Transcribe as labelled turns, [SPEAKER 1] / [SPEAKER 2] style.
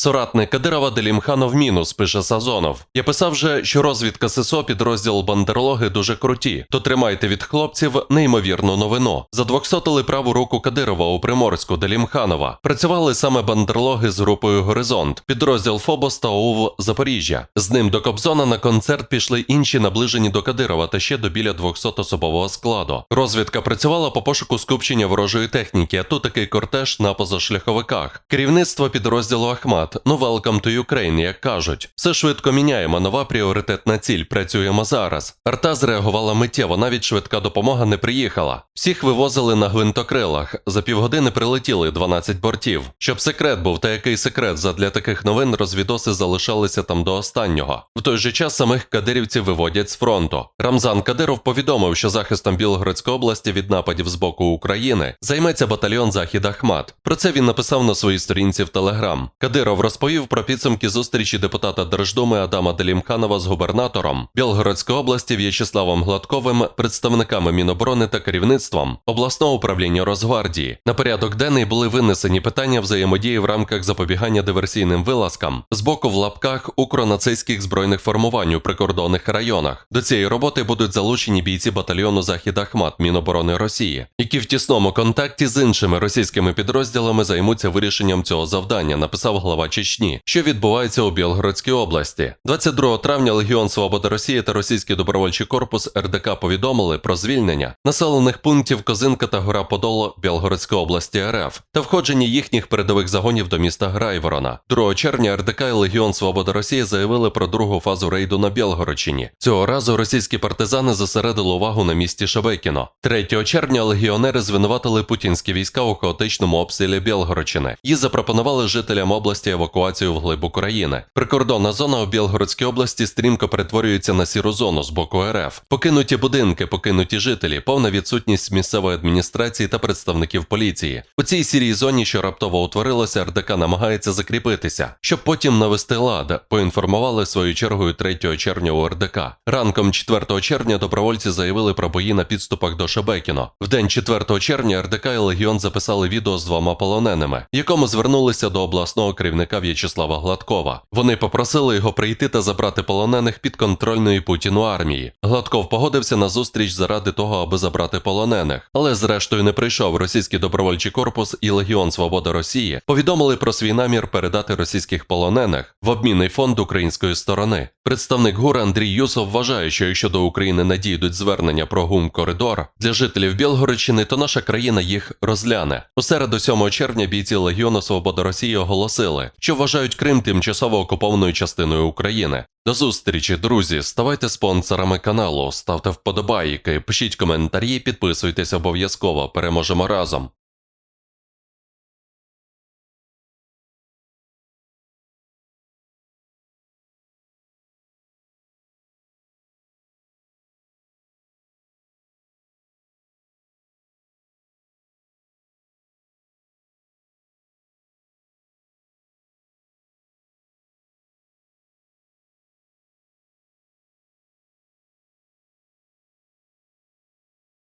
[SPEAKER 1] Соратник Кадирова Делімханов мінус, пише Сазонов. Я писав вже, що розвідка ССО підрозділ Бандерлоги дуже круті. То тримайте від хлопців неймовірну новину. Задвохсотили праву руку Кадирова у Приморську Делімханова. Працювали саме бандерлоги з групою Горизонт, підрозділ Фобос та ОУВ Запоріжжя. З ним до Кобзона на концерт пішли інші наближені до Кадирова та ще до біля 200 особового складу. Розвідка працювала по пошуку скупчення ворожої техніки, а тут такий кортеж на позашляховиках. Керівництво підрозділу Ахмат. Ну welcome to Ukraine, як кажуть. Все швидко міняємо. Нова пріоритетна ціль. Працюємо зараз. Арта зреагувала миттєво, навіть швидка допомога не приїхала. Всіх вивозили на гвинтокрилах. За півгодини прилетіли 12 бортів. Щоб секрет був, та який секрет задля таких новин розвідоси залишалися там до останнього. В той же час самих кадирівців виводять з фронту. Рамзан Кадиров повідомив, що захистом Білгородської області від нападів з боку України займеться батальйон Захід Ахмат. Про це він написав на своїй сторінці в Телеграм. Кадиров розповів про підсумки зустрічі депутата Держдуми Адама Делімханова з губернатором Білгородської області В'ячеславом Гладковим, представниками Міноборони та керівництвом обласного управління Росгвардії. На порядок денний були винесені питання взаємодії в рамках запобігання диверсійним вилазкам з боку в лапках укронацистських збройних формувань у прикордонних районах. До цієї роботи будуть залучені бійці батальйону Захід Ахмат Міноборони Росії, які в тісному контакті з іншими російськими підрозділами займуться вирішенням цього завдання. Написав глава Чечні, що відбувається у Білгородській області. 22 травня Легіон Свобода Росії та Російський добровольчий корпус РДК повідомили про звільнення населених пунктів Козинка та Гора Подоло Білгородської області РФ та входження їхніх передових загонів до міста Грайворона. 2 червня РДК і Легіон Свобода Росії заявили про другу фазу рейду на Білгородщині. Цього разу російські партизани зосередили увагу на місті Шебекіно. 3 червня легіонери звинуватили путінські війська у хаотичному обстрілі Білгородщини і запропонували жителям області евакуацію вглиб України. Прикордонна зона у Білгородській області стрімко перетворюється на сіру зону з боку РФ. Покинуті будинки, покинуті жителі, повна відсутність місцевої адміністрації та представників поліції. У цій сірій зоні, що раптово утворилася, РДК намагається закріпитися, щоб потім навести лад. Поінформували своєю чергою 3 червня у РДК. Ранком 4 червня добровольці заявили про бої на підступах до Шебекіно. В день 4 червня РДК і Легіон записали відео з двома полоненими, якому звернулися до обласного керівника В'ячеслава Гладкова. Вони попросили його прийти та забрати полонених під контрольної Путіну армії. Гладков погодився на зустріч заради того, аби забрати полонених, але зрештою не прийшов. Російський добровольчий корпус і Легіон Свобода Росії повідомили про свій намір передати російських полонених в обмінний фонд української сторони. Представник ГУР Андрій Юсов вважає, що якщо до України надійдуть звернення про гум коридор для жителів Білгородщини, то наша країна їх розгляне. У середу 7 червня бійці Легіону Свобода Росії оголосили, що вважають Крим тимчасово окупованою частиною України. До зустрічі, друзі. Ставайте спонсорами каналу, ставте вподобайки, пишіть коментарі, підписуйтесь обов'язково. Переможемо разом.